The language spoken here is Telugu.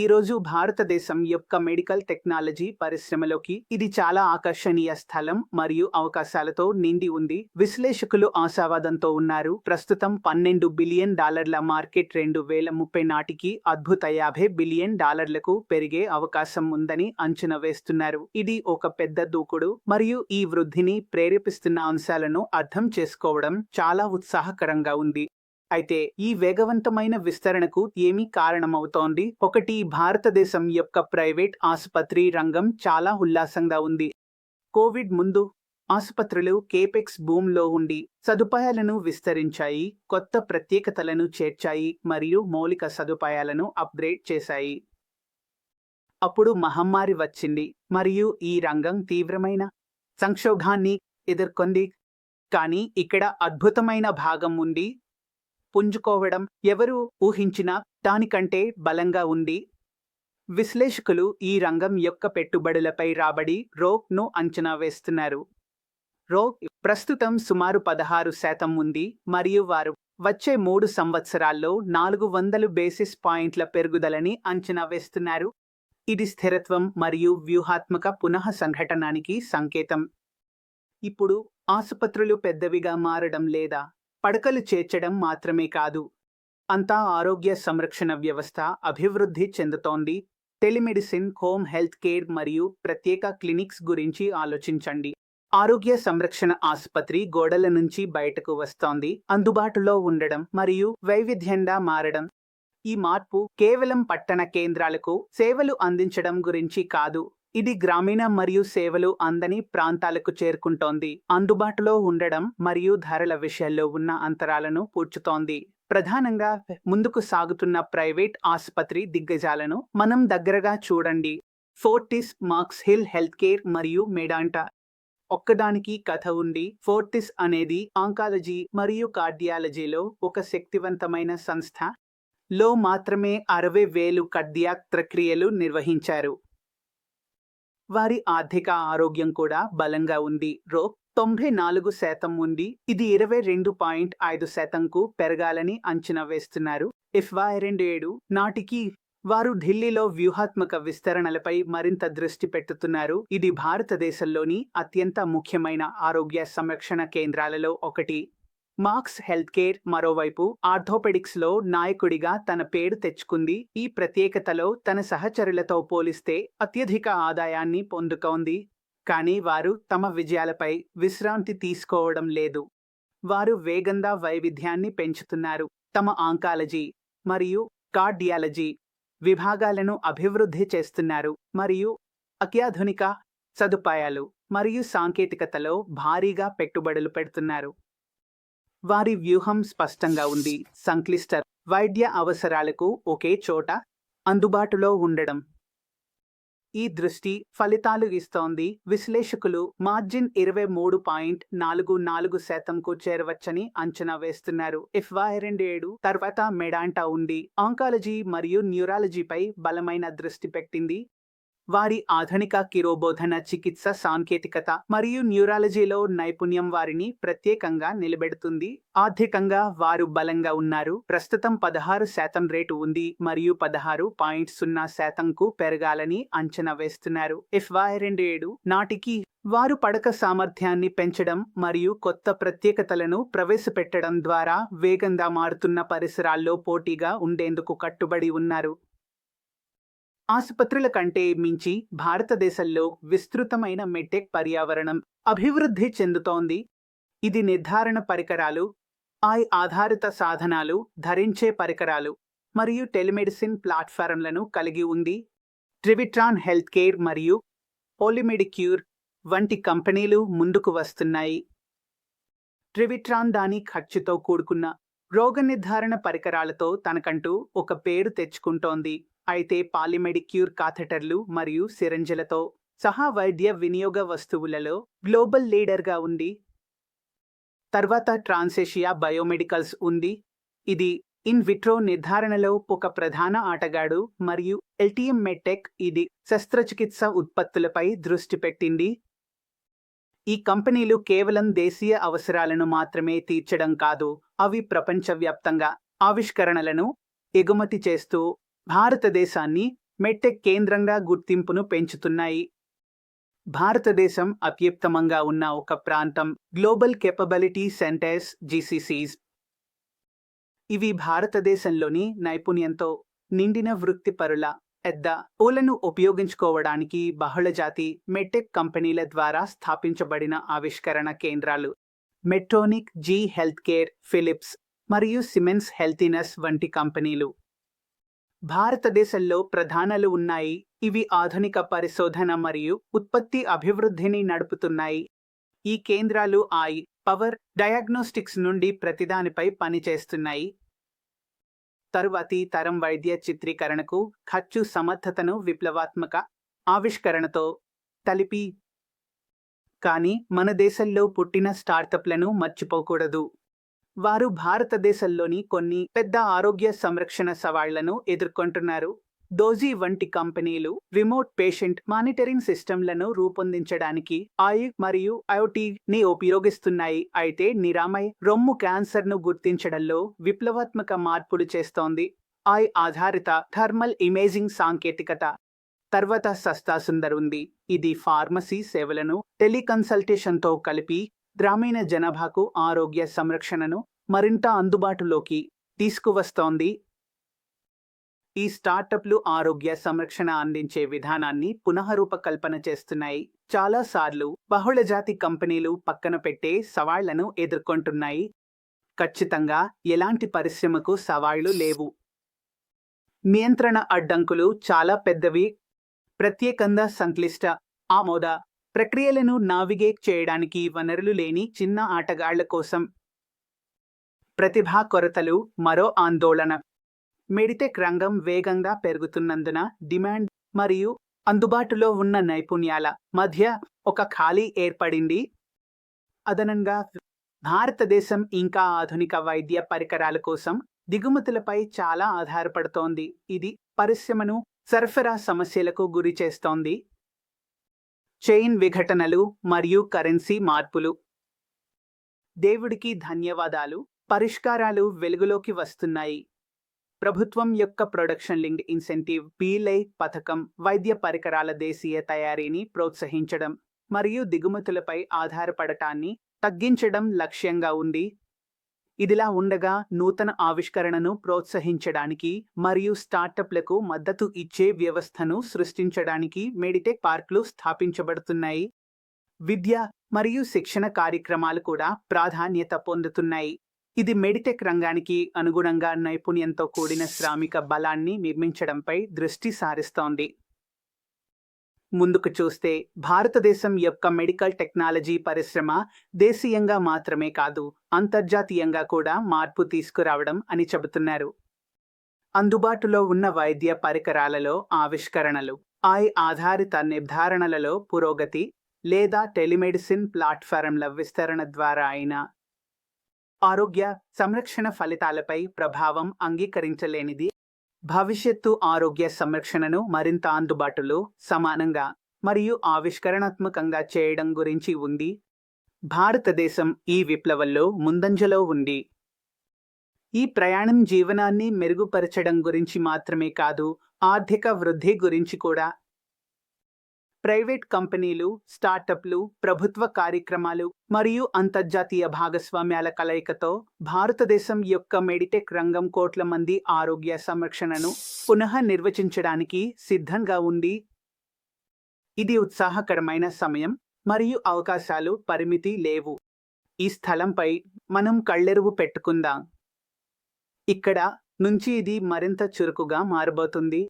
ఈ రోజు భారతదేశం యొక్క మెడికల్ టెక్నాలజీ పరిశ్రమలోకి ఇది చాలా ఆకర్షణీయ స్థలం మరియు అవకాశాలతో నిండి ఉంది. విశ్లేషకులు ఆశావాదంతో ఉన్నారు. ప్రస్తుతం పన్నెండు బిలియన్ డాలర్ల మార్కెట్ రెండు వేల ముప్పై నాటికి అద్భుత యాభై బిలియన్ డాలర్లకు పెరిగే అవకాశం ఉందని అంచనా వేస్తున్నారు. ఇది ఒక పెద్ద దూకుడు మరియు ఈ వృద్ధిని ప్రేరేపిస్తున్న అంశాలను అర్థం చేసుకోవడం చాలా ఉత్సాహకరంగా ఉంది. అయితే ఈ వేగవంతమైన విస్తరణకు ఏమి కారణమవుతోంది? ఒకటి భారతదేశం యొక్క ప్రైవేట్ ఆసుపత్రి రంగం చాలా ఉల్లాసంగా ఉంది. కోవిడ్ ముందు ఆసుపత్రులు కేపెక్స్ భూమ్లో ఉండి సదుపాయాలను విస్తరించాయి కొత్త ప్రత్యేకతలను చేర్చాయి మరియు మౌలిక సదుపాయాలను అప్గ్రేడ్ చేశాయి. అప్పుడు మహమ్మారి వచ్చింది మరియు ఈ రంగం తీవ్రమైన సంక్షోభాన్ని ఎదుర్కొంది. కానీ ఇక్కడ అద్భుతమైన భాగం ఉంది. పుంజుకోవడం ఎవరు ఊహించినా దానికంటే బలంగా ఉంది. విశ్లేషకులు ఈ రంగం యొక్క పెట్టుబడులపై రాబడి రోక్ను అంచనా వేస్తున్నారు. రోక్ ప్రస్తుతం సుమారు పదహారు శాతం ఉంది. మరియు వారు వచ్చే మూడు సంవత్సరాల్లో నాలుగు వందలు బేసిస్ పాయింట్ల పెరుగుదలని అంచనా వేస్తున్నారు. ఇది స్థిరత్వం మరియు వ్యూహాత్మక పునః సంఘటనానికి సంకేతం. ఇప్పుడు ఆసుపత్రులు పెద్దవిగా మారడం లేదా పడకలు చేర్చడం మాత్రమే కాదు. అంతా ఆరోగ్య సంరక్షణ వ్యవస్థ అభివృద్ధి చెందుతోంది. టెలిమెడిసిన్ హోమ్ హెల్త్ కేర్ మరియు ప్రత్యేక క్లినిక్స్ గురించి ఆలోచించండి. ఆరోగ్య సంరక్షణ ఆసుపత్రి గోడల నుంచి బయటకు వస్తోంది. అందుబాటులో ఉండడం మరియు వైవిధ్యంగా మారడం. ఈ మార్పు కేవలం పట్టణ కేంద్రాలకు సేవలు అందించడం గురించి కాదు. ఇది గ్రామీణ మరియు సేవలు అందని ప్రాంతాలకు చేరుకుంటోంది. అందుబాటులో ఉండడం మరియు ధరల విషయాల్లో ఉన్న అంతరాలను పూడ్చుతోంది. ప్రధానంగా ముందుకు సాగుతున్న ప్రైవేట్ ఆసుపత్రి దిగ్గజాలను మనం దగ్గరగా చూడండి. ఫోర్టిస్ మార్క్స్ హిల్ హెల్త్ కేర్ మరియు మెడాంటా. ఒక్కదానికి కథ ఉండి ఫోర్టిస్ అనేది ఆంకాలజీ మరియు కార్డియాలజీలో ఒక శక్తివంతమైన సంస్థ. లో మాత్రమే అరవై వేలు కార్డియాక్ ప్రక్రియలు నిర్వహించారు. వారి ఆర్థిక ఆరోగ్యం కూడా బలంగా ఉంది. రోక్ తొంభై నాలుగు శాతం ఉంది ఇది ఇరవై రెండు పాయింట్ ఐదు శాతంకు పెరగాలని అంచనా వేస్తున్నారు. ఎఫ్వై రెండు ఏడు నాటికి వారు ఢిల్లీలో వ్యూహాత్మక విస్తరణలపై మరింత దృష్టి పెట్టుతున్నారు. ఇది భారతదేశంలోని అత్యంత ముఖ్యమైన ఆరోగ్య సంరక్షణ కేంద్రాలలో ఒకటి. మార్క్స్ హెల్త్ కేర్ మరోవైపు ఆర్థోపెడిక్స్లో నాయకుడిగా తన పేరు తెచ్చుకుంది. ఈ ప్రత్యేకతలో తన సహచరులతో పోలిస్తే అత్యధిక ఆదాయాన్ని పొందుతోంది. కానీ వారు తమ విజయాలపై విశ్రాంతి తీసుకోవడం లేదు. వారు వేగంగా వైవిధ్యాన్ని పెంచుతున్నారు. తమ ఆంకాలజీ మరియు కార్డియాలజీ విభాగాలను అభివృద్ధి చేస్తున్నారు. మరియు అత్యాధునిక సదుపాయాలు మరియు సాంకేతికతలో భారీగా పెట్టుబడులు పెడుతున్నారు. వారి వ్యూహం స్పష్టంగా ఉంది. సంక్లిష్ట వైద్య అవసరాలకు ఒకే చోట అందుబాటులో ఉండడం. ఈ దృష్టి ఫలితాలు ఇస్తోంది. విశ్లేషకులు మార్జిన్ ఇరవై మూడు పాయింట్ నాలుగు నాలుగు శాతంకు చేరవచ్చని అంచనా వేస్తున్నారు. ఎఫ్వై రెండు ఏడు తర్వాత మెడాంటా ఉంది. ఆంకాలజీ మరియు న్యూరాలజీపై బలమైన దృష్టి పెట్టింది. వారి ఆధునిక కిరోబోధన చికిత్స సాంకేతికత మరియు న్యూరాలజీలో నైపుణ్యం వారిని ప్రత్యేకంగా నిలబెడుతుంది. ఆర్థికంగా వారు బలంగా ఉన్నారు. ప్రస్తుతం పదహారు శాతం రేటు ఉంది మరియు పదహారు పాయింట్ సున్నా శాతంకు పెరగాలని అంచనా వేస్తున్నారు. ఎఫ్వై రెండు ఏడు నాటికి వారు పడక సామర్థ్యాన్ని పెంచడం మరియు కొత్త ప్రత్యేకతలను ప్రవేశపెట్టడం ద్వారా వేగంగా మారుతున్న పరిసరాల్లో పోటీగా ఉండేందుకు కట్టుబడి ఉన్నారు. ఆసుపత్రుల కంటే మించి భారతదేశంలో విస్తృతమైన మెటెక్ పర్యావరణం అభివృద్ధి చెందుతోంది. ఇది నిర్ధారణ పరికరాలు ఐ ఆధారిత సాధనాలు ధరించే పరికరాలు మరియు టెలిమెడిసిన్ ప్లాట్ఫారంలను కలిగి ఉంది. ట్రివిట్రాన్ హెల్త్ కేర్ మరియు పోలిమెడిక్యూర్ వంటి కంపెనీలు ముందుకు వస్తున్నాయి. ట్రివిట్రాన్ దాని ఖర్చుతో కూడుకున్న రోగ నిర్ధారణ పరికరాలతో తనకంటూ ఒక పేరు తెచ్చుకుంటోంది. అయితే పాలిమెడిక్యూర్ కాథెటర్లు మరియు సిరంజలతో సహా వైద్య వినియోగ వస్తువులలో గ్లోబల్ లీడర్గా ఉంది తర్వాత ట్రాన్సేషియా బయోమెడికల్స్ ఉంది. ఇది ఇన్ విట్రో నిర్ధారణలో ఒక ప్రధాన ఆటగాడు మరియు ఎల్టీఎం మెటెక్ ఇది శస్త్రచికిత్స ఉత్పత్తులపై దృష్టి పెట్టింది. ఈ కంపెనీలు కేవలం దేశీయ అవసరాలను మాత్రమే తీర్చడం కాదు అవి ప్రపంచవ్యాప్తంగా ఆవిష్కరణలను ఎగుమతి చేస్తూ భారతదేశాన్ని మెట్టెక్ కేంద్రంగా గుర్తింపును పెంచుతున్నాయి. భారతదేశం అత్యుత్తమంగా ఉన్న ఒక ప్రాంతం గ్లోబల్ కెపబిలిటీ సెంటర్స్ జీసీసీస్ ఇవి భారతదేశంలోని నైపుణ్యంతో నిండిన వృత్తిపరుల పెద్ద ఓలను ఉపయోగించుకోవడానికి బహుళజాతి మెట్టెక్ కంపెనీల ద్వారా స్థాపించబడిన ఆవిష్కరణ కేంద్రాలు. Medtronic GE health care Philips మరియు సిమెన్స్ హెల్తీనెస్ వంటి కంపెనీలు. భారతదేశంలో ప్రధానాలు ఉన్నాయి. ఇవి ఆధునిక పరిశోధన మరియు ఉత్పత్తి అభివృద్ధిని నడుపుతున్నాయి. ఈ కేంద్రాలు ఆయి పవర్ డయాగ్నోస్టిక్స్ నుండి ప్రతిదానిపై పనిచేస్తున్నాయి. తరువాతి తరం వైద్య చిత్రీకరణకు ఖర్చు సమర్థతను విప్లవాత్మక ఆవిష్కరణతో తలిపి. కానీ మన దేశంలో పుట్టిన స్టార్టప్లను మర్చిపోకూడదు. వారు భారతదేశంలోని కొన్ని పెద్ద ఆరోగ్య సంరక్షణ సవాళ్ళను ఎదుర్కొంటున్నారు. దోజీ వంటి కంపెనీలు రిమోట్ పేషెంట్ మానిటరింగ్ సిస్టంలను రూపొందించడానికి ఐ మరియు ఐఓటీని ఉపయోగిస్తున్నాయి. అయితే నిరామయ్ రొమ్ము క్యాన్సర్ను గుర్తించడంలో విప్లవాత్మక మార్పులు చేస్తోంది. ఐ ఆధారిత థర్మల్ ఇమేజింగ్ సాంకేతికత. తర్వాత సస్తా సుందర్ ఉంది. ఇది ఫార్మసీ సేవలను టెలికన్సల్టేషన్తో కలిపి గ్రామీణ జనాభాకు ఆరోగ్య సంరక్షణను మరింత అందుబాటులోకి తీసుకువస్తోంది. ఈ స్టార్టప్లు ఆరోగ్య సంరక్షణ అందించే విధానాన్ని పునఃరూపకల్పన చేస్తున్నాయి. చాలాసార్లు బహుళజాతి కంపెనీలు పక్కన పెట్టే సవాళ్ళను ఎదుర్కొంటున్నాయి. ఖచ్చితంగా ఎలాంటి పరిశ్రమకు సవాళ్ళు లేవు. నియంత్రణ అడ్డంకులు చాలా పెద్దవి. ప్రత్యేకంగా సంక్లిష్ట ఆమోద ప్రక్రియలను నావిగేట్ చేయడానికి వనరులు లేని చిన్న ఆటగాళ్ళ కోసం ప్రతిభా కొరతలు మరో ఆందోళన. మెడిటెక్ రంగం వేగంగా పెరుగుతున్నందున డిమాండ్ మరియు అందుబాటులో ఉన్న నైపుణ్యాల మధ్య ఒక ఖాళీ ఏర్పడింది. అదనంగా భారతదేశం ఇంకా ఆధునిక వైద్య పరికరాల కోసం దిగుమతులపై చాలా ఆధారపడుతోంది. ఇది పరిశ్రమను సరఫరా సమస్యలకు గురి చేస్తోంది. చైన్ విఘటనలు మరియు కరెన్సీ మార్పులు. దేవుడికి ధన్యవాదాలు. పరిష్కారాలు వెలుగులోకి వస్తున్నాయి. ప్రభుత్వం యొక్క ప్రొడక్షన్ లింక్ ఇన్సెంటివ్ పీలై పథకం వైద్య పరికరాల దేశీయ తయారీని ప్రోత్సహించడం మరియు దిగుమతులపై ఆధారపడటాన్ని తగ్గించడం లక్ష్యంగా ఉంది. ఇదిలా ఉండగా నూతన ఆవిష్కరణను ప్రోత్సహించడానికి మరియు స్టార్టప్లకు మద్దతు ఇచ్చే వ్యవస్థను సృష్టించడానికి మెడిటెక్ పార్క్లు స్థాపించబడుతున్నాయి. విద్య మరియు శిక్షణ కార్యక్రమాలు కూడా ప్రాధాన్యత పొందుతున్నాయి. ఇది మెడిటెక్ రంగానికి అనుగుణంగా నైపుణ్యంతో కూడిన శ్రామిక బలాన్ని నిర్మించడంపై దృష్టి సారిస్తోంది. ముందుకు చూస్తే భారతదేశం యొక్క మెడికల్ టెక్నాలజీ పరిశ్రమ దేశీయంగా మాత్రమే కాదు అంతర్జాతీయంగా కూడా మార్పు తీసుకురావడం అని చెబుతున్నారు. అందుబాటులో ఉన్న వైద్య పరికరాలలో ఆవిష్కరణలు ఐ ఆధారిత నిర్ధారణలలో పురోగతి లేదా టెలిమెడిసిన్ ప్లాట్ఫారంల విస్తరణ ద్వారా అయినా ఆరోగ్య సంరక్షణ ఫలితాలపై ప్రభావం అంగీకరించలేనిది భవిష్యత్తు ఆరోగ్య సంరక్షణను మరింత అందుబాటులో సమానంగా మరియు ఆవిష్కరణాత్మకంగా చేయడం గురించి ఉంది. భారతదేశం ఈ విప్లవంలో ముందంజలో ఉంది. ఈ ప్రయాణం జీవనాన్ని మెరుగుపరచడం గురించి మాత్రమే కాదు ఆర్థిక వృద్ధి గురించి కూడా ప్రైవేట్ కంపెనీలు స్టార్టప్లు ప్రభుత్వ కార్యక్రమాలు మరియు అంతర్జాతీయ భాగస్వామ్యాల కలయికతో భారతదేశం యొక్క మెడిటెక్ రంగం కోట్ల మంది ఆరోగ్య సంరక్షణను పునః నిర్వచించడానికి సిద్ధంగా ఉంది. ఇది ఉత్సాహకరమైన సమయం మరియు అవకాశాలు పరిమితి లేవు. ఈ స్థలంపై మనం కళ్ళెరువు పెట్టుకుందాం. ఇక్కడ నుంచి ఇది మరింత చురుకుగా మారబోతుంది.